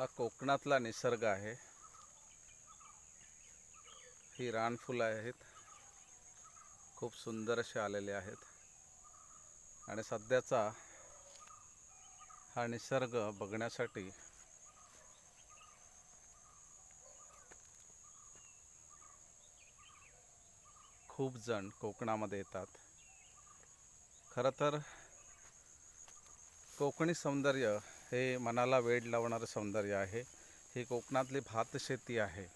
हा कोकणातला निसर्ग आहे. ही रानफुलं आहेत. खूप सुंदर असे आलेले आहेत. आणि सध्याचा हा निसर्ग बघण्यासाठी खूप जण कोकणामध्ये येतात. खरं तर कोकणी सौंदर्य हे मनाला वेड लावणारं सौंदर्य आहे. ही कोकणातली भात शेती आहे.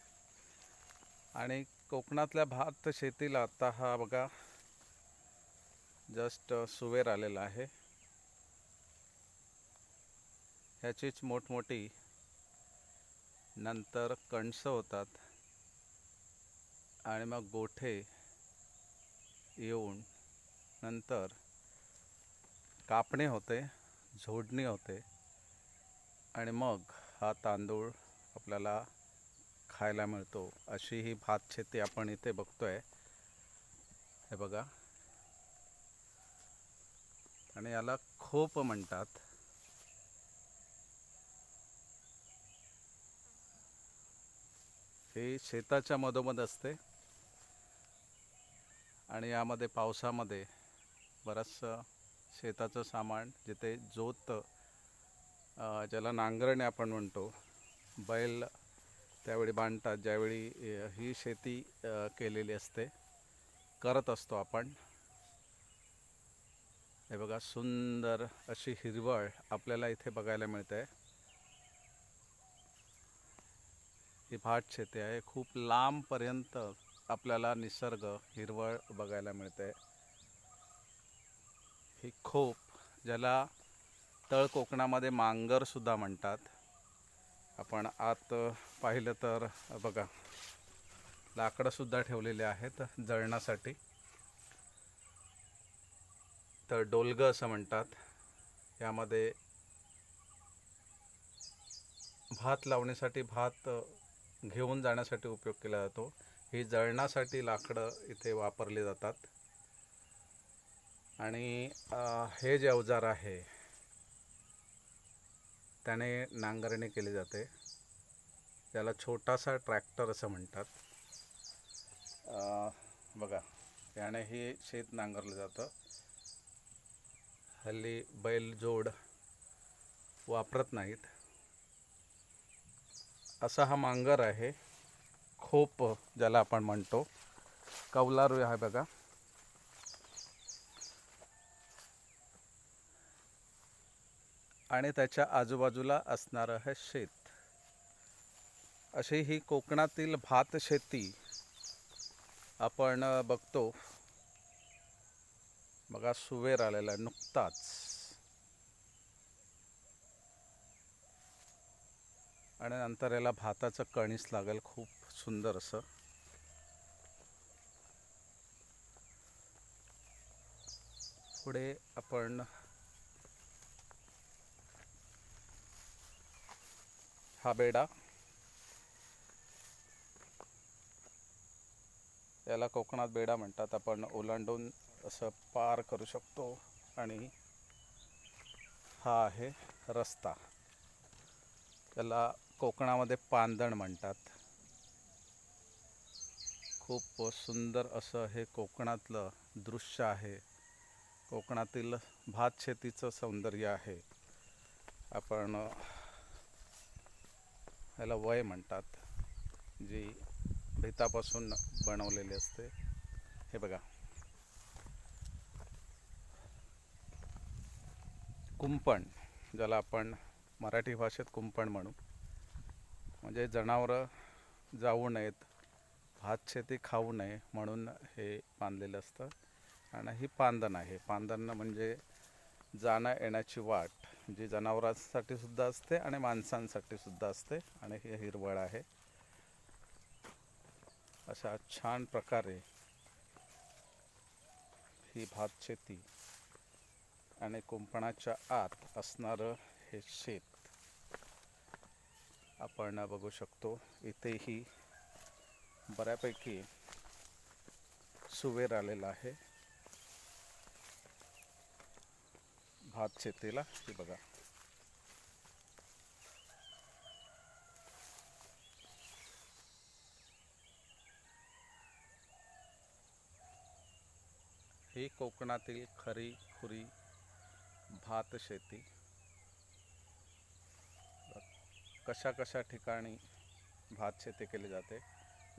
आणि कोकणातल्या भात शेतीला आता हा बघा जस्ट सुवेर आलेला आहे. ह्याचीच मोठमोठी नंतर कणसं होतात. आणि मग गोठे येऊन नंतर कापणी होते झोडणी होते. आणि मग हा तांदूळ आपल्याला खायला मिळतो. अशी ही भात शेती आपण इथे बघतोय. हे बघा. आणि याला खोप म्हणतात. हे शेताच्या मधोमध असते. आणि यामध्ये पावसामध्ये बरंचसं शेताचं सामान जिथे जोत ज्याला नांगरणे आपण म्हणतो बैल त्यावेळी बांधतात ज्यावेळी ही शेती केलेली असते करत असतो आपण. हे बघा सुंदर अशी हिरवळ आपल्याला इथे बघायला मिळते. ही भात शेती आहे. खूप लांबपर्यंत आपल्याला निसर्ग हिरवळ बघायला मिळते. ही खोप ज्याला तळ कोकणामध्ये मांगरसुद्धा म्हणतात. आपण आत पाहिलं तर बघा लाकडं सुद्धा ठेवलेले आहेत जळणासाठी तर डोलगं असं म्हणतात. यामध्ये भात लावण्यासाठी भात घेऊन जाण्यासाठी उपयोग केला जातो. ही जळणासाठी लाकडं इथे वापरली जातात. आणि हे जे अवजार आहे त्याने नांगरणी केली जाते. त्याला छोटासा ट्रॅक्टर असं म्हणतात. बघा याने हे शेत नांगरलं जातं. हल्ली बैल जोड वापरत नाहीत. असा हा मांगर आहे. खोप ज्याला आपण म्हणतो. कौलारू आहे बघा. आणि त्याच्या आजूबाजूला असणारं हे शेत. अशी ही कोकणातील भात शेती आपण बघतो. बघा सुवेर आलेला आहे नुकताच. आणि नंतर याला भाताचं कणीस लागेल खूप सुंदर असं. पुढे आपण हा बेडा. याला कोकणात बेडा म्हणतात. आपण ओलांडून असं पार करू शकतो. आणि हा आहे रस्ता. त्याला कोकणामध्ये पांदण म्हणतात. खूप सुंदर असं हे कोकणातलं दृश्य आहे. कोकणातील भात शेतीचं सौंदर्य आहे. आपण याला वय म्हणतात जी भितापासून बनवलेली असते. हे बघा. कुंपण ज्याला आपण मराठी भाषेत कुंपण म्हणू. म्हणजे जनावरं जाऊ नयेत भात शेती खाऊ नये म्हणून हे बांधलेलं असतं. आणि ही पांदण आहे. पांदण म्हणजे जाण्या येण्याची वाट जी जनावरांसाठी सुद्धा असते आणि माणसांसाठी सुद्धा असते आणि हे हिरवळ आहे. अशा छान प्रकारे ही भात शेती आणि कुंपणाच्या आत असणारं हे शेत आपण बघू शकतो. इथेही बऱ्यापैकी सुवेर आलेला आहे. भात शेतीला हे बघा. ही कोकणातील खरी खुरी भात शेती. कशा कशा ठिकाणी भात शेती केली जाते?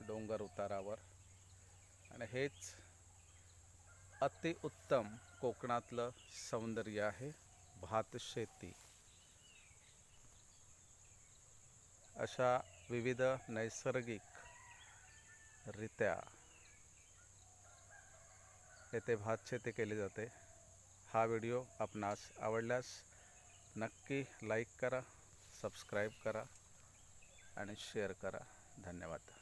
डोंगर उतारावर. आणि हेच अतिउत्तम कोकणातलं सौंदर्य आहे भातशेती अशा विविध नैसर्गिकरित्या येथे भातशेती केली जाते. हा व्हिडिओ आपणास आवडल्यास नक्की लाईक करा सबस्क्राईब करा आणि शेअर करा. धन्यवाद.